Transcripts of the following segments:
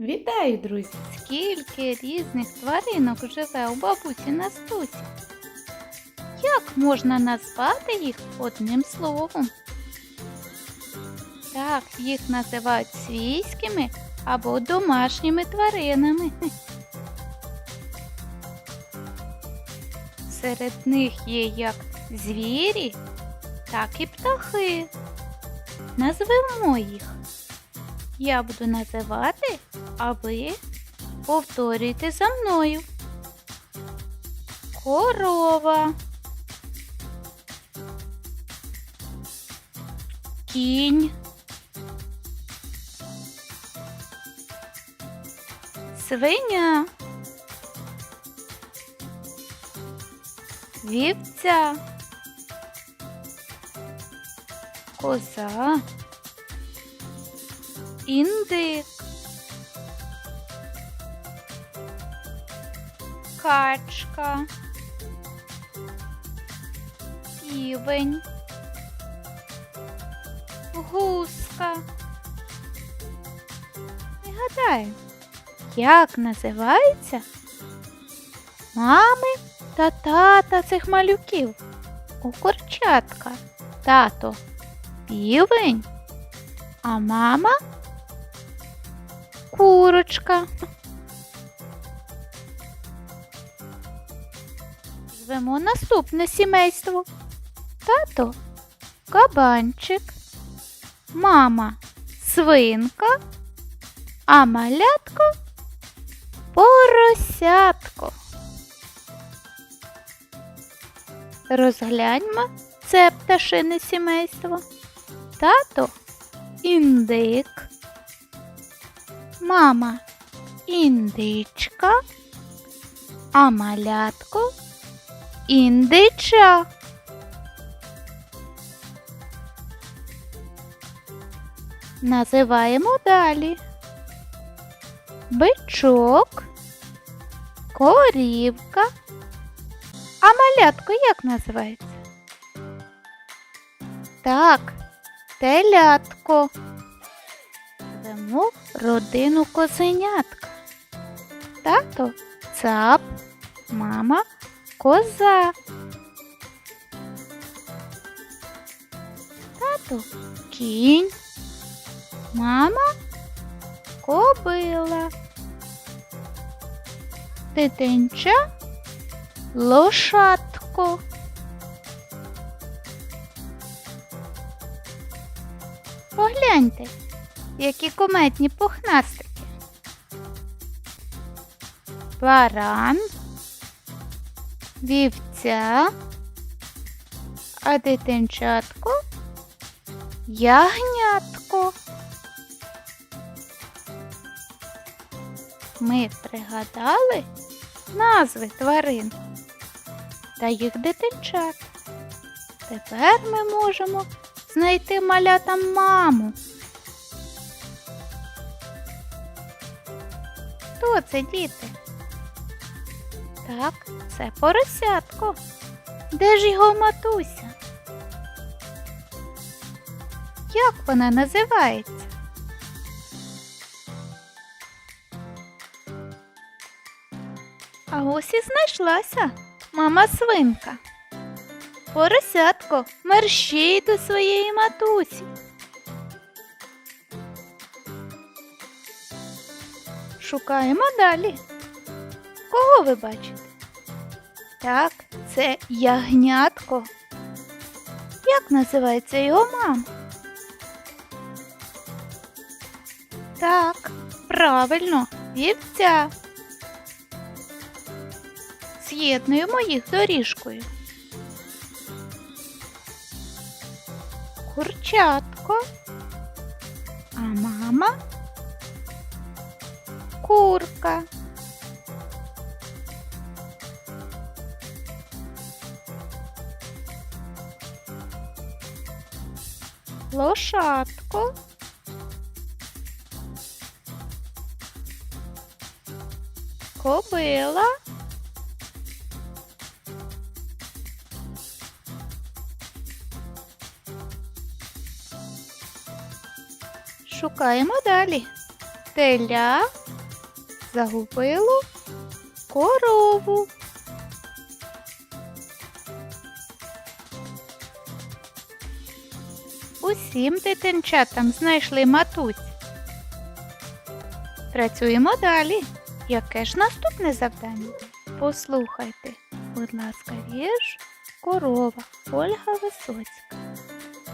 Вітаю, друзі! Скільки різних тваринок живе у бабусі Настусі? Як можна назвати їх одним словом? Так, їх називають свійськими або домашніми тваринами. Серед них є як звірі, так і птахи. Назвемо їх. Я буду називати, а ви повторюйте за мною. Корова. Кінь. Свиня. Вівця. Коза. Індик. Качка. Півень. Гуска. Не гадаю, як називаються мами та тата цих малюків? У курчатка. Тато півень, а мама курочка. Звемо наступне сімейство. Тато кабанчик, мама свинка, а малятко поросятко. Розгляньмо це пташине сімейство. Тато індик, мама індичка, а малятко індича. Називаємо далі. Бичок, корівка. А малятко як називається? Так, телятко. Звемо родину козенятка. Тато цап, мама коза. Тато кінь, мама кобила. Дитинча лошадко. Погляньте, які кометні пухнастики. Баран, вівця, а дитинчатко ягнятко. Ми пригадали назви тварин та їх дитинчат. Тепер ми можемо знайти малятам маму. Хто це, діти? Так, це поросятко. Де ж його матуся? Як вона називається? А ось і знайшлася мама свинка. Поросятко, мерщій до своєї матусі. Шукаємо далі. Кого ви бачите? Так, це ягнятко. Як називається його мама? Так, правильно, вівця. З'єднуємо їх доріжкою. Курчатко, а мама курка. Лошадко. Кобила. Шукаємо далі. теля загубило корову. Усім дитинчатам знайшли матусь. Працюємо далі. Яке ж наступне завдання? Послухайте, будь ласка, вірш корова Ольга Висоцька.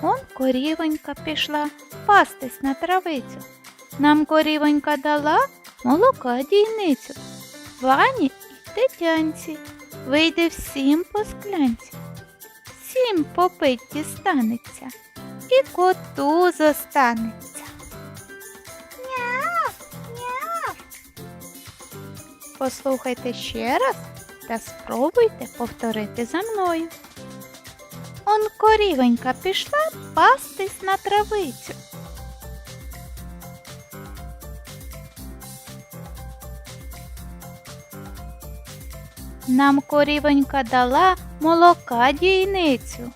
Он корівонька пішла пастись на травицю. Нам корівонька дала молока дійницю. Вані і Тетянці вийде всім по склянці. Всім попить дістанеться і коту зостанеться. Няв, няв. Послухайте ще раз та спробуйте повторити за мною. Он корівонька пішла пастись на травицю. Нам корівонька дала молока дійницю.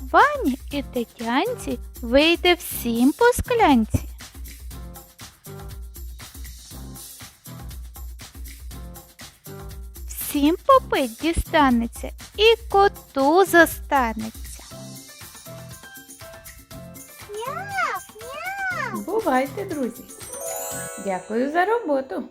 Вані і Тетянці вийде всім по склянці. Всім попить дістанеться і коту зостанеться. Няв, няв. Бувайте, друзі. Дякую за роботу.